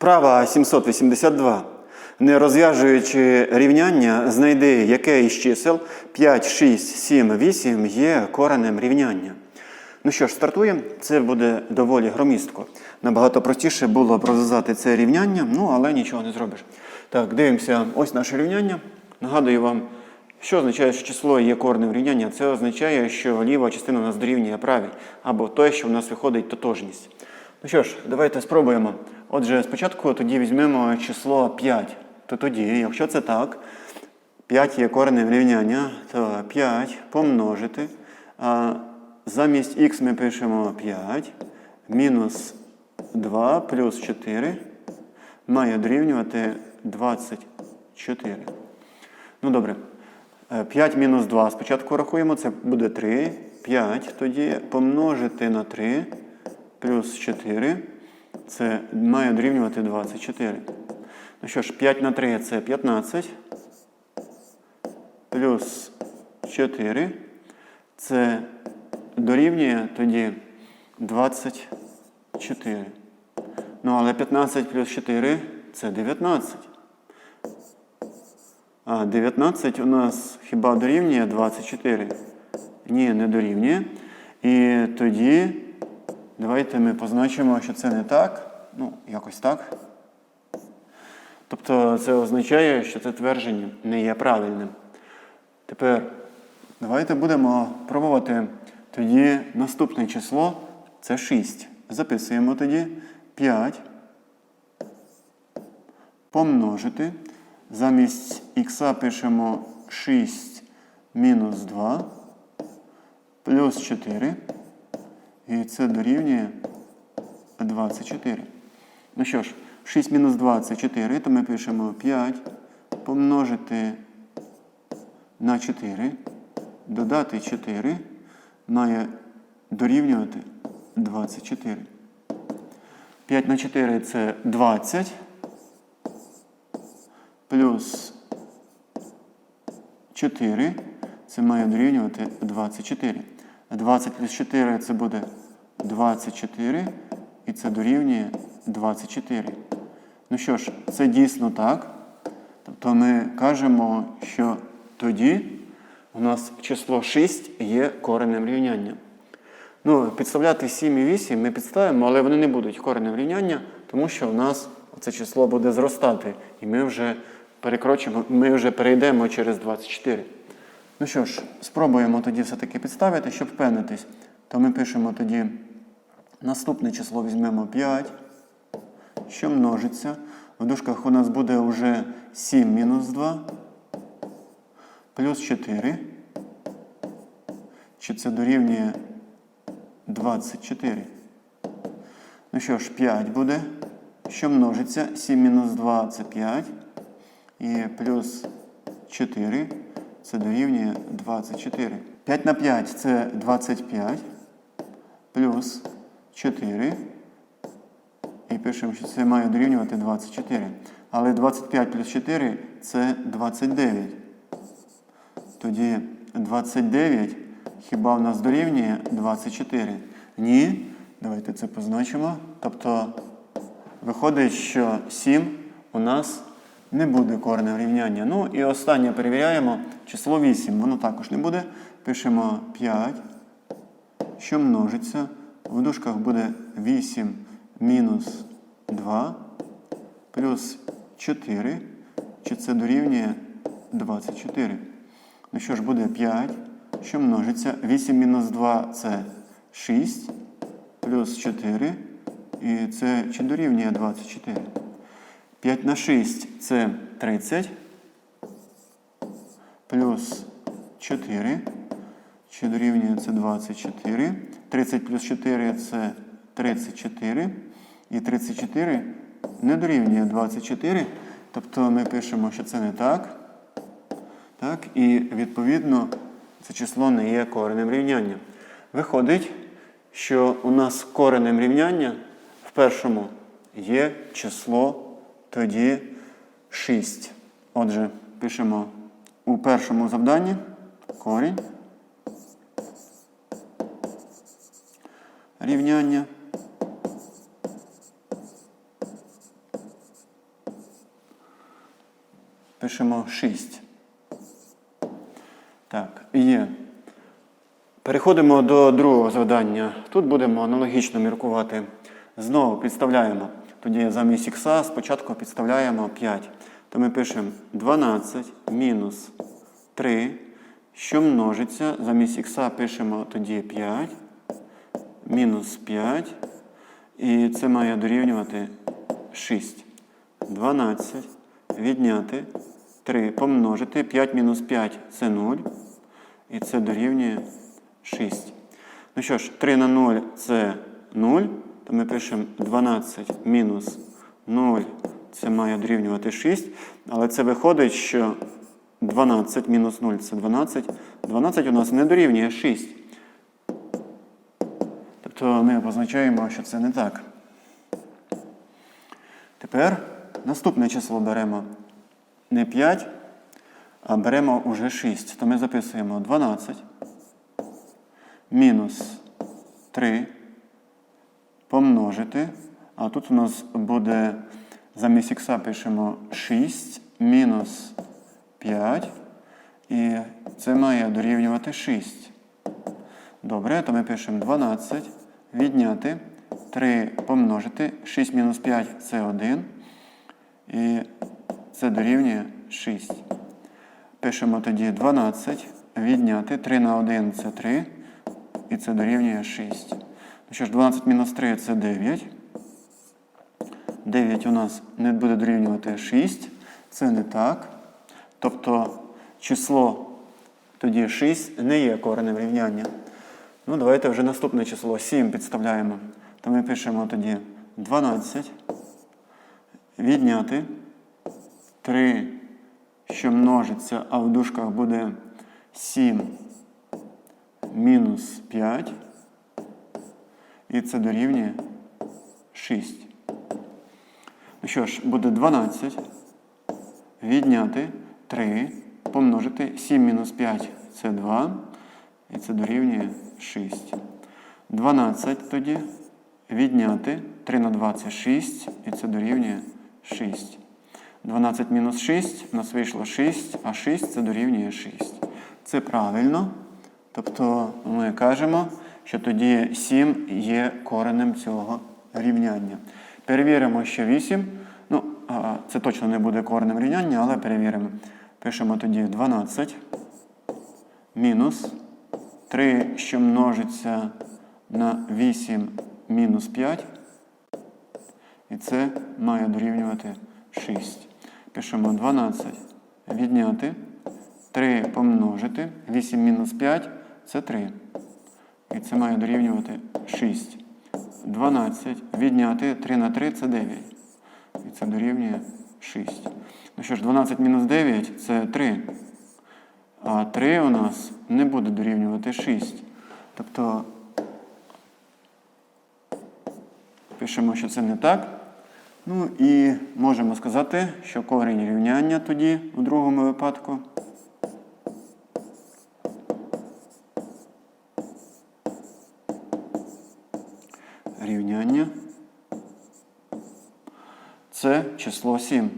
Вправа 782. Не розв'яжуючи рівняння, знайди, яке із чисел 5, 6, 7, 8 є коренем рівняння. Ну що ж, стартуємо. Це буде доволі громістко. Набагато простіше було б розв'язати це рівняння, ну але нічого не зробиш. Так, дивимося, ось наше рівняння. Нагадую вам, що означає, що число є коренем рівняння. Це означає, що ліва частина у нас дорівнює правій, або те, що в нас виходить тотожність. Ну що ж, давайте спробуємо. Отже, спочатку тоді візьмемо число 5. То тоді, якщо це так, 5 є коренем рівняння, то 5 помножити. А замість х ми пишемо 5 мінус 2 плюс 4 має дорівнювати 24. Ну добре. 5 мінус 2 спочатку рахуємо, це буде 3. 5 тоді помножити на 3 плюс 4. Це має дорівнювати 24. Ну що ж, 5 на 3 це 15. Плюс 4. Це дорівнює тоді 24. Ну, але 15 плюс 4 це 19. А 19 у нас хіба дорівнює 24? Ні, не дорівнює. І тоді давайте ми позначимо, що це не так. Ну, якось так. Тобто це означає, що це твердження не є правильним. Тепер давайте будемо пробувати тоді наступне число це 6. Записуємо тоді 5 помножити. Замість х пишемо 6 мінус 2 плюс 4. І це дорівнює 24. Ну що ж, 6 мінус 2 це 4, то ми пишемо 5 помножити на 4, додати 4 має дорівнювати 24. 5 на 4 це 20 плюс 4, це має дорівнювати 24. 20 плюс 4 це буде 24, і це дорівнює 24. Ну що ж, це дійсно так. Тобто ми кажемо, що тоді у нас число 6 є коренем рівняння. Ну, підставляти 7 і 8 ми підставимо, але вони не будуть коренем рівняння, тому що у нас це число буде зростати. І ми вже перекрочимо, ми вже перейдемо через 24. Ну що ж, спробуємо тоді все-таки підставити, щоб впевнитись. То ми пишемо тоді наступне число візьмемо 5, що множиться. В дужках у нас буде вже 7 мінус 2, плюс 4. Чи це дорівнює 24? Ну що ж, 5 буде. Що множиться? 7 мінус 2 це 5. І плюс 4 це дорівнює 24. 5 на 5 це 25. Плюс 4. І пишемо, що це має дорівнювати 24. Але 25 плюс 4 це 29. Тоді 29 хіба в нас дорівнює 24? Ні. Давайте це позначимо. Тобто виходить, що 7 у нас не буде коренем рівняння. Ну і останнє перевіряємо число 8. Воно також не буде. Пишемо 5, що множиться. В дужках буде 8 мінус 2 плюс 4. Чи це дорівнює 24? Ну що ж, буде 5, що множиться. 8 мінус 2 це 6, плюс 4. І це чи дорівнює 24? 5 на 6 це 30. Плюс 4. Чи дорівнює це 24. 30 плюс 4 це 34. І 34 не дорівнює 24. Тобто ми пишемо, що це не так. Так, І відповідно це число не є коренем рівняння. Виходить, що у нас коренем рівняння в першому є число тоді 6. Отже, пишемо у першому завданні корінь рівняння Пишемо 6. Так, є. Переходимо до другого завдання. Тут будемо аналогічно міркувати. Знову підставляємо. Тоді замість х спочатку підставляємо 5. То ми пишемо 12 мінус 3, що множиться. Замість х пишемо тоді 5, мінус 5. І це має дорівнювати 6. 12 відняти 3 помножити. 5 мінус 5 це 0. І це дорівнює 6. Ну що ж, 3 на 0 це 0. То ми пишемо 12 мінус 0. Це має дорівнювати 6. Але це виходить, що 12 мінус 0 це 12. 12 у нас не дорівнює 6. Тобто ми позначаємо, що це не так. Тепер наступне число беремо не 5, а беремо уже 6. То ми записуємо 12 мінус 3 помножити. А тут у нас буде замість х пишемо 6 мінус 5. І це має дорівнювати 6. Добре, то ми пишемо 12 відняти 3 помножити. 6 мінус 5 це 1. І це дорівнює 6. Пишемо тоді 12 відняти 3 на 1 це 3. І це дорівнює 6. Ну що ж, 12 мінус 3 це 9. 9 у нас не буде дорівнювати 6. Це не так. Тобто число тоді 6 не є коренем рівняння. Ну, давайте вже наступне число 7 підставляємо. То ми пишемо тоді 12. Відняти 3, що множиться, а в дужках буде 7 мінус 5. І це дорівнює 6. Ну що ж, буде 12. Відняти 3, помножити 7 мінус 5 це 2. І це дорівнює 6. 12 тоді відняти 3 на 2 це 6. І це дорівнює 6. 12 мінус 6 у нас вийшло 6, а 6 це дорівнює 6. Це правильно. Тобто ми кажемо, що тоді 7 є коренем цього рівняння. Перевіримо, що 8. Ну, це точно не буде коренем рівняння, але перевіримо. Пишемо тоді 12 мінус 3, що множиться на 8 мінус 5. І це має дорівнювати 6. Пишемо 12 відняти. 3 помножити. 8 мінус 5 це 3. І це має дорівнювати 6. 12 відняти 3 на 3 це 9. І це дорівнює 6. Ну що ж, 12 мінус 9 це 3. А 3 у нас не буде дорівнювати 6. Тобто пишемо, що це не так. Ну і можемо сказати, що корінь рівняння тоді у другому випадку. Рівняння. Це число 7.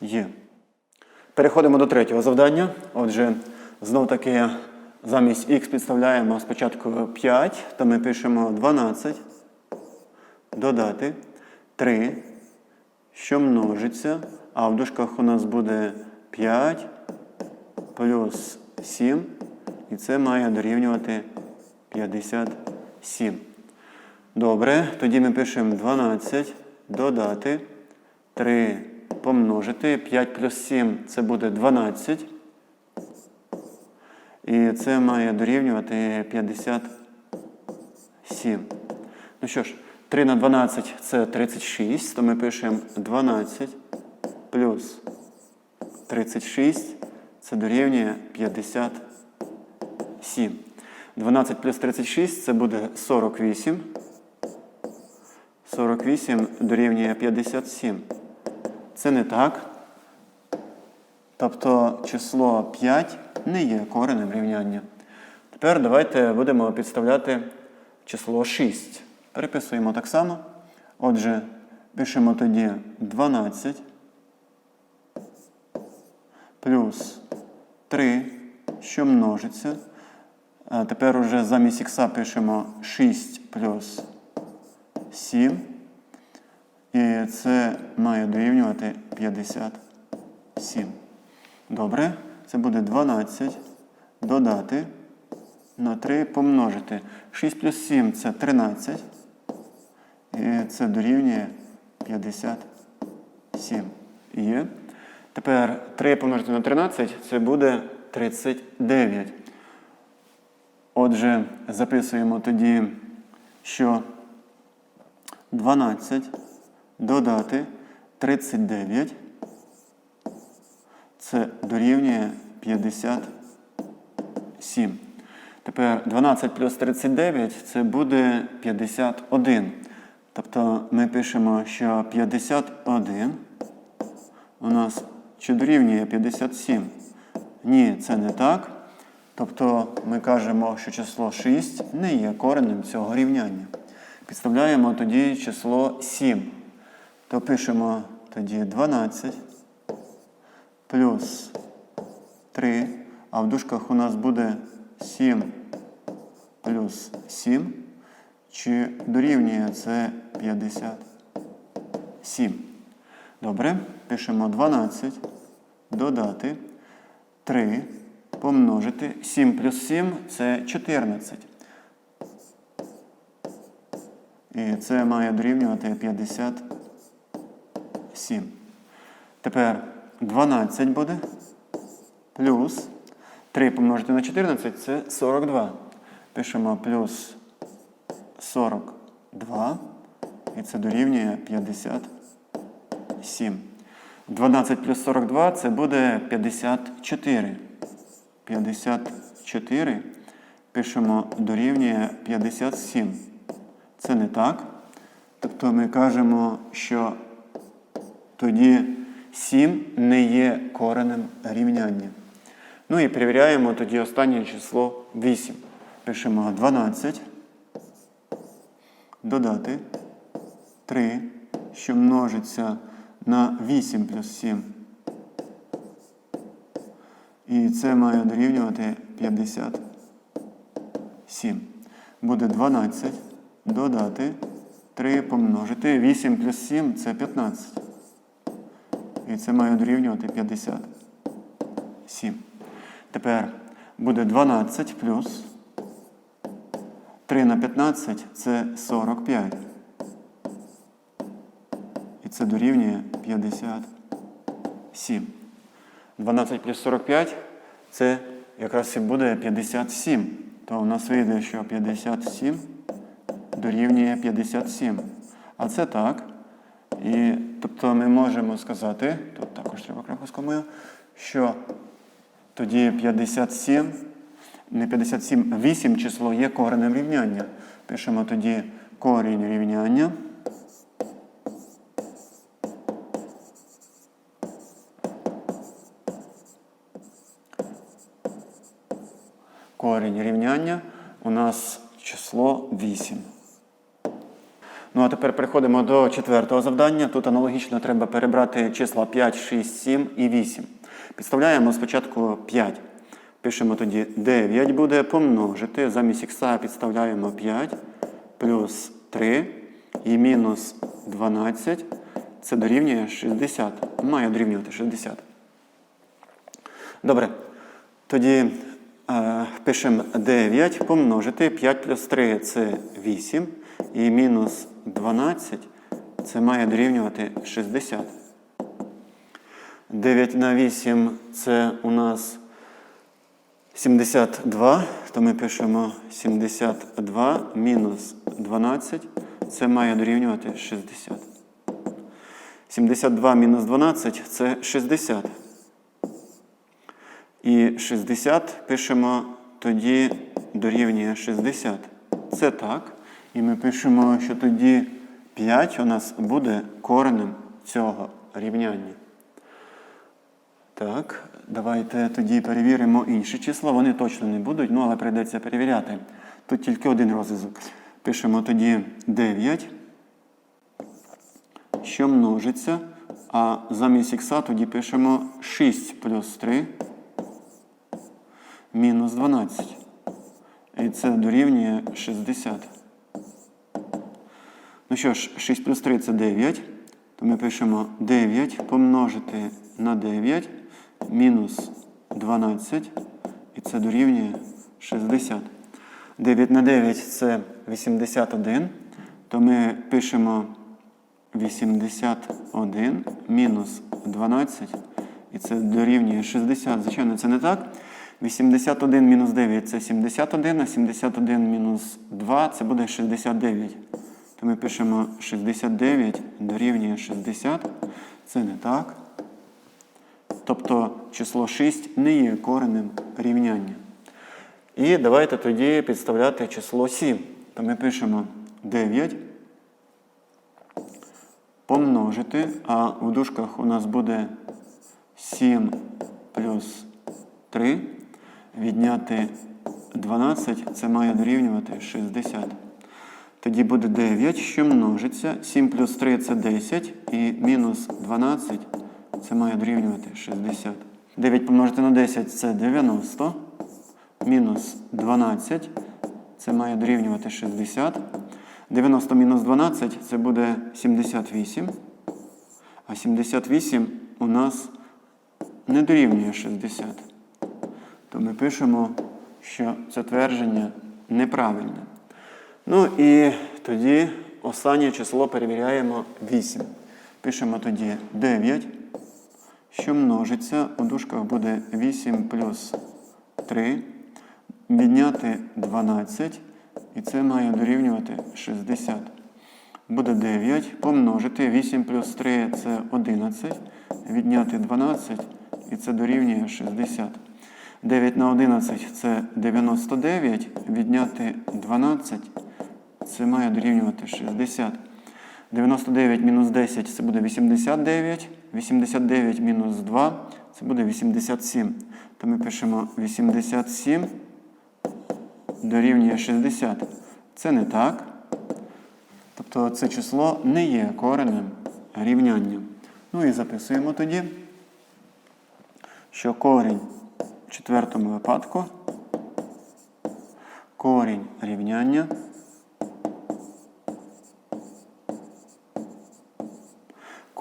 Є. Переходимо до третього завдання. Отже, знов таки замість х підставляємо спочатку 5, то ми пишемо 12, додати 3, що множиться, а в дужках у нас буде 5 плюс 7, і це має дорівнювати 57. Добре, тоді ми пишемо 12, додати 3 помножити. 5 плюс 7 це буде 12. І це має дорівнювати 57. Ну що ж, 3 на 12 це 36, то ми пишемо 12 плюс 36, це дорівнює 57. 12 плюс 36 це буде 48. 48 дорівнює 57. Це не так. Тобто число 5 не є коренем рівняння. Тепер давайте будемо підставляти число 6. Переписуємо так само. Отже, пишемо тоді 12 плюс 3, що множиться. Тепер уже замість ікса пишемо 6 плюс 7. І це має дорівнювати 57. Добре, це буде 12 додати на 3 помножити. 6 плюс 7 це 13. І це дорівнює 57. Є. Тепер 3 помножити на 13 це буде 39. Отже, записуємо тоді, що 12 додати 39 це дорівнює 57. Тепер 12 плюс 39 це буде 51. Тобто ми пишемо, що 51 у нас чи дорівнює 57. Ні, це не так. Тобто ми кажемо, що число 6 не є коренем цього рівняння. Підставляємо тоді число 7. То пишемо тоді 12 плюс 3, а в дужках у нас буде 7 плюс 7, чи дорівнює це 57. Добре, пишемо 12, додати 3, помножити. 7 плюс 7 це 14. І це має дорівнювати 57. Тепер 12 буде. Плюс 3 помножити на 14 це 42. Пишемо плюс 42. І це дорівнює 57. 12 плюс 42 це буде 54. 54. Пишемо дорівнює 57. Це не так. Тобто ми кажемо, що тоді 7 не є коренем рівняння. Ну і перевіряємо тоді останнє число 8. Пишемо 12. Додати 3, що множиться на 8 плюс 7. І це має дорівнювати 57. Буде 12. Додати 3 помножити. 8 плюс 7 це 15. І це має дорівнювати 57. Тепер буде 12 плюс 3 на 15 це 45. І це дорівнює 57. 12 плюс 45 це якраз і буде 57. То у нас вийде, що 57 дорівнює 57. А це так. І тобто ми можемо сказати, тут також треба крапоскомою, що тоді 57, не 57, 8 число є коренем рівняння. Пишемо тоді корінь рівняння. Корінь рівняння у нас число 8. Ну а тепер переходимо до четвертого завдання. Тут аналогічно треба перебрати числа 5, 6, 7 і 8. Підставляємо спочатку 5. Пишемо тоді 9 буде помножити. Замість х підставляємо 5 плюс 3 і мінус 12. Це дорівнює 60. Має дорівнювати 60. Добре. Тоді е, пишемо 9 помножити. 5 плюс 3 це 8. І мінус 12 це має дорівнювати 60. 9 на 8 це у нас 72, то ми пишемо 72 мінус 12, це має дорівнювати 60. 72 мінус 12 це 60. І 60 пишемо тоді дорівнює 60. Це так. І ми пишемо, що тоді 5 у нас буде коренем цього рівняння. Так, давайте тоді перевіримо інші числа. Вони точно не будуть, ну але прийдеться перевіряти. Тут тільки один розв'язок. Пишемо тоді 9, що множиться, А замість х тоді пишемо 6 плюс 3 мінус 12. І це дорівнює 60. Ну що ж, 6 плюс 3 це 9. То ми пишемо 9 помножити на 9 мінус 12. І це дорівнює 60. 9 на 9 це 81. То ми пишемо 81 мінус 12. І це дорівнює 60. Звичайно, це не так. 81 мінус 9 це 71, а 71 мінус 2 це буде 69. То ми пишемо 69 дорівнює 60. Це не так. Тобто число 6 не є коренем рівняння. І давайте тоді підставляти число 7. То ми пишемо 9 помножити, а в дужках у нас буде 7 плюс 3. Відняти 12, це має дорівнювати 60. Тоді буде 9, що множиться. 7 плюс 3 це 10. І мінус 12 це має дорівнювати 60. 9 помножити на 10 це 90. Мінус 12 це має дорівнювати 60. 90 мінус 12 це буде 78. А 78 у нас не дорівнює 60. То ми пишемо, що це твердження неправильне. Ну і тоді останнє число перевіряємо 8. Пишемо тоді 9, що множиться. У дужках буде 8 плюс 3. Відняти 12. І це має дорівнювати 60. Буде 9. Помножити 8 плюс 3 це 11. Відняти 12. І це дорівнює 60. 9 на 11 це 99. Відняти 12. Це має дорівнювати 60. 99 мінус 10 це буде 89. 89 мінус 2 це буде 87. То ми пишемо 87 дорівнює 60. Це не так. Тобто це число не є коренем рівняння. Ну і записуємо тоді, що корінь в четвертому випадку корінь рівняння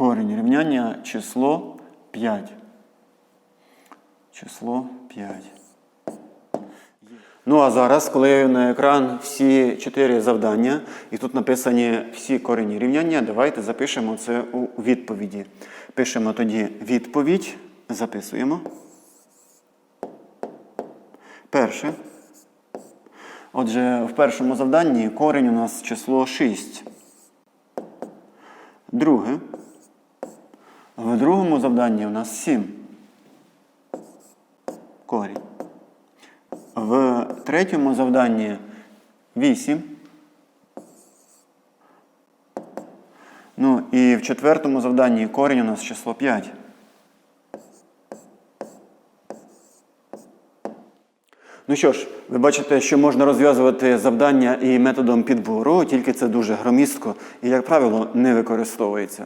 корінь рівняння число 5. Число 5. Ну а зараз, я на екран всі чотири завдання, і тут написані всі корені рівняння, давайте запишемо це у відповіді. Пишемо тоді відповідь, записуємо. Перше. Отже, в першому завданні корінь у нас число 6. Друге. В другому завданні у нас 7. Корінь. В третьому завданні 8. Ну і в четвертому завданні корінь у нас число 5. Ну що ж, ви бачите, що можна розв'язувати завдання і методом підбору, тільки це дуже громістко і, як правило, не використовується.